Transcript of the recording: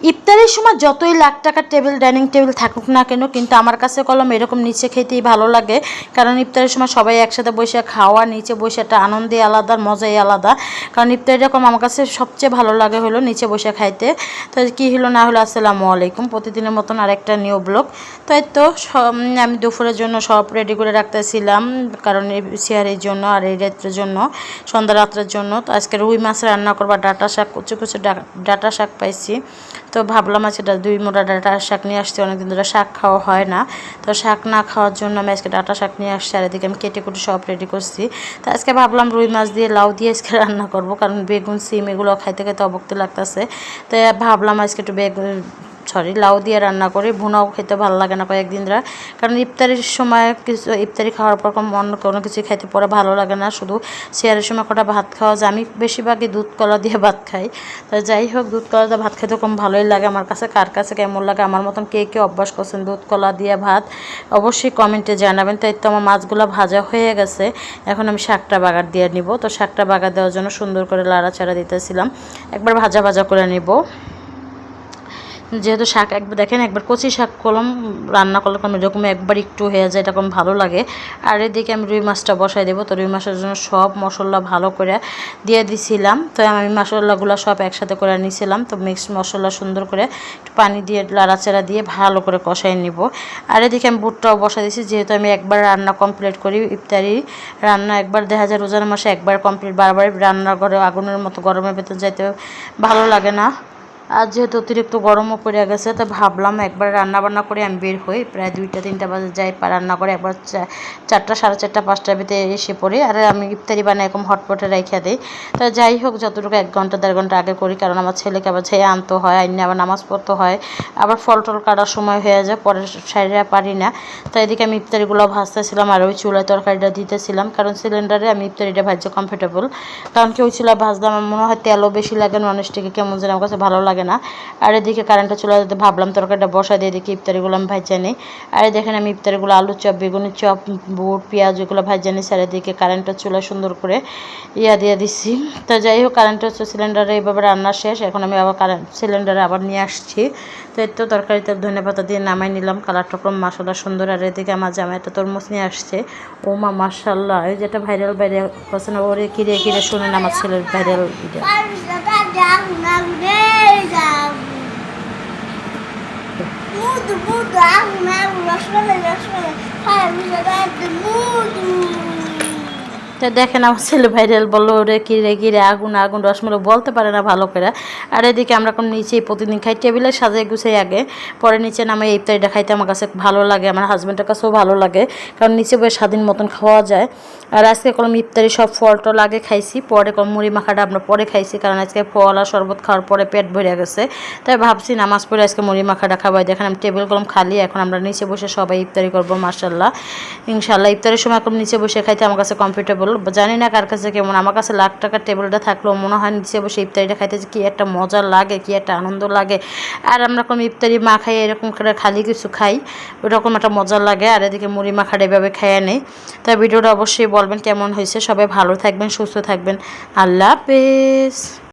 ইফতারের সময় যতই লাখ টাকার টেবিল, ডাইনিং টেবিল থাকুক না কেন, কিন্তু আমার কাছে কলম এরকম নিচে খেতেই ভালো লাগে। কারণ ইফতারের সময় সবাই একসাথে বসে খাওয়া, নিচে বসে একটা আনন্দই আলাদা, মজাই আলাদা। কারণ ইফতার এরকম আমার কাছে সবচেয়ে ভালো লাগে হলো নিচে বসে খাইতে। তো কী হলো না হলো, আসসালামু আলাইকুম। প্রতিদিনের মতন আরেকটা নিউ ব্লগ তো এই তো আমি দুপুরের জন্য সব রেডি করে রাখতেছিলাম, কারণ এই সিয়ারের জন্য আর এই রাত্রের জন্য, সন্ধ্যা রাত্রের জন্য। তো আজকে রুই মাছ রান্না করবা ডাটা শাক, কুচু কুচু ডাটা শাক পাইছি। তো ভাবলাম আজকে এটা দুই মোটা ডাটা শাক নিয়ে আসছি, অনেকদিন ধরে শাক খাওয়া হয় না। তো শাক না খাওয়ার জন্য আমি আজকে ডাটা শাক নিয়ে আসছি, আর এদিকে আমি কেটে কুটে সব রেডি করছি। তো আজকে ভাবলাম রুই মাছ দিয়ে লাউ দিয়ে আজকে রান্না করব, কারণ বেগুন, সিম এগুলো খাইতে খাইতে অবক্ত লাগতেছে। তো ভাবলাম আজকে একটু বেগুন সরি, লাউ দিয়ে রান্না করি, ভুনাও খেতে ভালো লাগে না কয়েকদিন ধরে। কারণ ইফতারির সময় কিছু ইফতারি খাওয়ার পর অন্য কোনো কিছু খাইতে পরে ভালো লাগে না, শুধু শেয়ারের সময় কটা ভাত খাওয়া যায়। আমি বেশিরভাগই দুধ, কলা দিয়ে ভাত খাই। তো যাই হোক, দুধ, কলা দিয়ে ভাত খেতে কম ভালোই লাগে আমার কাছে। কার কাছে কেমন লাগে, আমার মতন কে কে অভ্যাস করছেন দুধ, কলা দিয়ে ভাত, অবশ্যই কমেন্টে জানাবেন। তাই তো আমার মাছগুলো ভাজা হয়ে গেছে। এখন আমি শাকটা বাগার দিয়ে নিব। তো শাকটা বাগার দেওয়ার জন্য সুন্দর করে লাড়াচাড়া দিতেছিলাম। একবার ভাজা ভাজা করে নিব। যেহেতু শাক একবার দেখেন, একবার কচি শাক কলম রান্না করলে কলম এরকম একবার একটু হয়ে যায় এরকম ভালো লাগে। আর এদিকে আমি রুই মাছটা বসাই দেবো, তো রুই মাছের জন্য সব মশলা ভালো করে দিয়ে দিছিলাম। তো আমি মশলাগুলো সব একসাথে করে নিয়েছিলাম তো মিক্স মশলা সুন্দর করে একটু পানি দিয়ে লাড়াচাড়া দিয়ে ভালো করে কষাই নিব। আর এদিকে আমি বুটটাও বসাই দিয়েছি যেহেতু আমি একবার রান্না কমপ্লিট করি, ইফতারি রান্না একবার, দেখা যায় রোজার মাসে একবার কমপ্লিট বারবার রান্নার ঘরে আগুনের মতো গরমের ভেতর যাইতে ভালো লাগে না। আর যেহেতু অতিরিক্ত গরমও পড়ে গেছে তো ভাবলাম একবার রান্না বান্না করে আমি বের হই। প্রায় দুইটা, তিনটা বাজে যাই রান্না করে একবার চারটা, সাড়ে চারটা, পাঁচটার ভিতরে এসে পড়ি। আর আমি ইফতারি বানাই এরকম হটপটে রেখে দিই। তো যাই হোক, যতটুকু এক ঘণ্টা, দেড় ঘণ্টা আগে করি, কারণ আমার ছেলেকে আবার ছেয়ে আনতে হয়, আইনে আবার নামাজ পড়তে হয়। আবার ফল টল কাটার সময় হয়ে যায়, পরে সাইডে পারি না। তো এদিকে আমি ইফতারিগুলো ভাজতেছিলাম, আর ওই চুলায় তরকারিটা দিতেছিলাম, কারণ সিলিন্ডারে আমি ইফতারিটা ভাজতে কমফোর্টেবল কারণ কি ওই চুলা ভাজলাম আমার মনে হয় তেলও বেশি লাগে ননস্টিকে কেমন যেন আমার কাছে ভালো লাগে। না আর এদিকে কারেন্টটা চলে যেতে ভাবলাম তরকারিটা বসা দিয়ে দেখি ইফতারিগুলো আমি ভাজা নিই আর দেখেন আমি ইফতারিগুলো আলু চপ বেগুনের চপ বুট পেঁয়াজ এগুলো ভাজা নিই আর এদিকে কারেন্টটা চুলা সুন্দর করে ইয়া দিয়ে দিচ্ছি তো যাই হোক কারেন্ট হচ্ছে সিলিন্ডারে এইভাবে রান্না শেষ এখন আমি আবার কারেন্ট সিলিন্ডারে আবার নিয়ে আসছি তো এই তো তরকারিতে ধনে পাতা দিয়ে নামাই নিলাম কালারটা কম মশলা সুন্দর আর এদিকে আমার জামাইটা তরমুজ নিয়ে আসছে ও মা মার্শাল্লাহ যেটা ভাইরাল করছে না ওরে কিরে কিরে শুনেন আমার ছেলের ভাইরাল Mudo, mudo. তো দেখেন আমার ছেলে ভাইরাল বলল ওরে কিরে কিরে আগুন আগুন রসমলাই। বলতে পারে না ভালো করে। আর এদিকে আমরা কোন নিচেই প্রতিদিন খাই। টেবিলে সাজাই গুছাই আগে পরে নিচে নামে এই ইফতারিটা খাইতে আমার কাছে ভালো লাগে আমার হাজব্যান্ডের কাছেও ভালো লাগে। কারণ নিচে বসে স্বাধীন মতন খাওয়া যায়। আর আজকে কলম ইফতারি সব ফল টল আগে খাইছি, পরে কলম মুড়ি মাখাটা আমরা পরে খাইছি, কারণ আজকে ফল আর শরবত খাওয়ার পরে পেট ভরে গেছে। তাই ভাবছি নামাজ পড়ে আজকে মুড়ি মাখাটা খাবাই দেখেন আমি টেবিল কলম খালি, এখন আমরা নিচে বসে সবাই ইফতারি করব মার্শাল্লাহ ইনশাল্লাহ ইফতারের সময় কলম নিচে বসে খাইতে আমার কাছে কমফোর্টেবল জানি না কার কাছে কেমন, আমার কাছে লাখ টাকার টেবিলটা থাকলেও মনে হয় নিচে বসে ইফতারিটা খাইতে কি একটা মজা লাগে, কি একটা আনন্দ লাগে। আর আমরা কোনো ইফতারি মা খাই এরকম করে খালি কিছু খাই, ওরকম একটা মজা লাগে, আর এদিকে মুড়ি মাখাটা এভাবে খেয়ে নেই। তাই ভিডিওটা অবশ্যই বলবেন কেমন হয়েছে। সবাই ভালো থাকবেন সুস্থ থাকবেন। আল্লাহ হাফেজ।